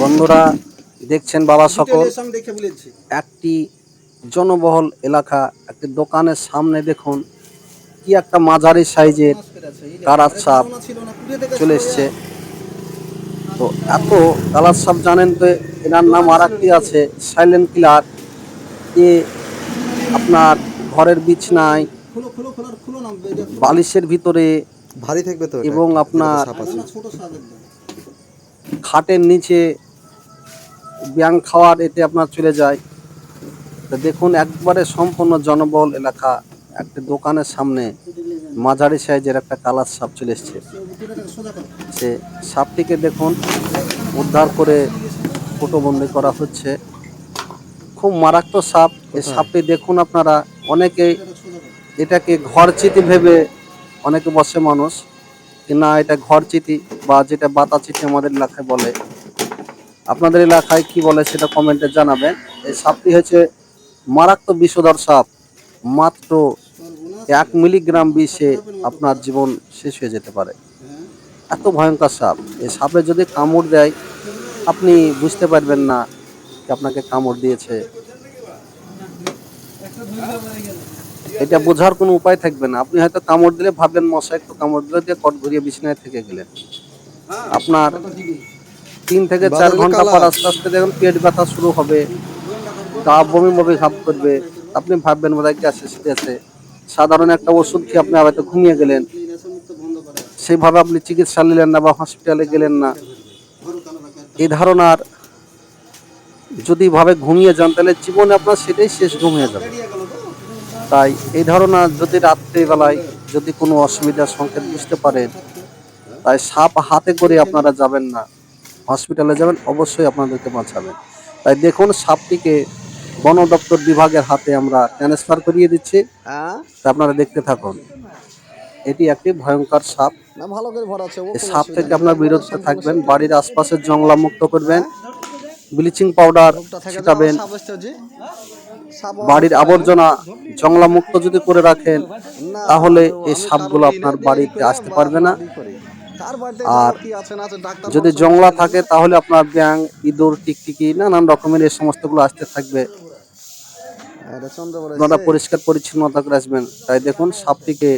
বন্ধুরা দেখছেন বাবা সকল? আমি দেখে বলেছি। একটি জনবহুল এলাকা একটি দোকানের সামনে দেখুন কি একটা মাঝারি সাইজের কারাত সাপ চলে এসছে। তো এত কালার সাপ জানেন তো এনার নাম আর একটি আছে সাইলেন্ট কিলার এ আপনার ঘরের বিছনায়। বালিশের ভিতরে ভারী থাকবে তো এবং আপনার ছোট খাটের নিচে ব্যাং খাওয়ার এতে আপনার চলে যায়। তো দেখুন, একবারে সম্পূর্ণ জনবহুল এলাকা। একটা দোকানের সামনে মাঝারি সাইজের একটা কালার সাপ চলে এসছে। সে সাপটিকে দেখুন, উদ্ধার করে ফটোবন্দি করা হচ্ছে। খুব মারাত্মক সাপ। এই সাপটি দেখুন আপনারা অনেকে এটাকে ঘর চিতি ভেবে অনেকে বসে মানুষ। না, এটা ঘর চিঠি বা যেটা বাতা চিঠি আমাদের এলাকায় বলে। আপনাদের এলাকায় কি বলে সেটা কমেন্টে জানাবেন। এই সাপটি হচ্ছে মারাত্মক বিষধর সাপ। মাত্র এক মিলিগ্রাম বিষে আপনার জীবন শেষ হয়ে যেতে পারে। এত ভয়ঙ্কর সাপ। এই সাপে যদি কামড় দেয়, আপনি বুঝতে পারবেন না আপনাকে কামড় দিয়েছে। এটা বোঝার কোনো উপায় থাকবে না। আপনি হয়তো কামড় দিলে ভাবলেন মশা একটু কামড় দিলে দিয়ে কট ঘুরিয়ে বিছানায় থেকে গেলেন। আপনার তিন থেকে চার ঘণ্টা পর আস্তে আস্তে দেখুন পেট ব্যথা শুরু হবে গা বমি বমি ভাব করবে। আপনি ভাববেন বোধহয় গ্যাস আছে সাধারণ একটা ওষুধ খেয়ে আপনি হয়তো ঘুমিয়ে গেলেন। সেইভাবে আপনি চিকিৎসা নিলেন না বা হসপিটালে গেলেন না। এই ধারণার যদি ভাবে ঘুমিয়ে যান তাহলে জীবনে আপনার সেটাই শেষ ঘুমিয়ে যাবে। তাই এই ধারণা যদি রাত্রিবেলায় যদি কোনো অসুবিধার সংকেত বুঝতে পারেন তাই সাপ হাতে করে আপনারা যাবেন না। হসপিটালে যাবেন অবশ্যই আপনাদেরকে বাঁচাবেন। তাই দেখুন সাপটিকে বন দপ্তর বিভাগের হাতে আমরা ট্রান্সফার করিয়ে দিচ্ছি। হ্যাঁ? তা আপনারা দেখতে থাকুন। এটি একটি ভয়ঙ্কর সাপ। সাপ থেকে আপনার বিরত থাকবেন বাড়ির আশপাশের জংলা মুক্ত করবেন। ব্লিচিং পাউডার ছিটাবেন বাড়ির আবর্জনা জংলা মুক্ত যদি করে রাখেন তাহলে এই সাপগুলো আপনার বাড়িতে আসতে পারবে না। আর যদি জংলা থাকে তাহলে আপনার ব্যাং ইঁদুর টিকটিকি নানান রকমের এই সমস্তগুলো আসতে থাকবে। এটা আপনারা পরিষ্কার পরিচ্ছন্নতা করে আসবেন। তাই দেখুন সাপটিকে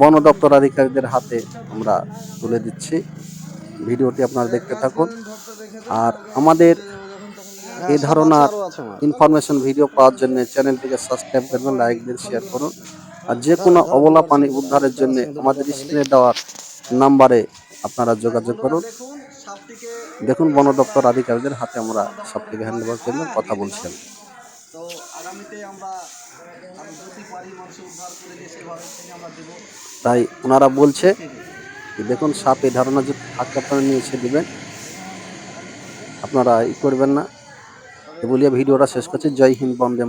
বন দপ্তর আধিকারিকদের হাতে আমরা তুলে দিচ্ছি। ভিডিওটি আপনারা দেখতে থাকুন। আর আমাদের এই আমার। ইনফরমেশন ভিডিও পাওয়ার জন্য চ্যানেলটিকে সাবস্ক্রাইব করবেন লাইক দিন শেয়ার করুন। আর যে কোনো অবলা পানি উদ্ধারের জন্য আমাদের স্ক্রিনে দেওয়ার নাম্বারে আপনারা যোগাযোগ করুন। দেখুন বন দপ্তর আধিকারিকদের হাতে আমরা সাপটিকে হ্যান্ড ওভার করবেন কথা বলছেন তো আগামীতে আমরা থেকে তাই ওনারা বলছে যে দেখুন, সাপ এই ধারণা যে থাকে আপনারা নিয়ে এসে দেবেন, আপনারা ই করবেন না। এ বলিয়া ভিডিওটা শেষ করছি। জয় হিন্দ, বন্দে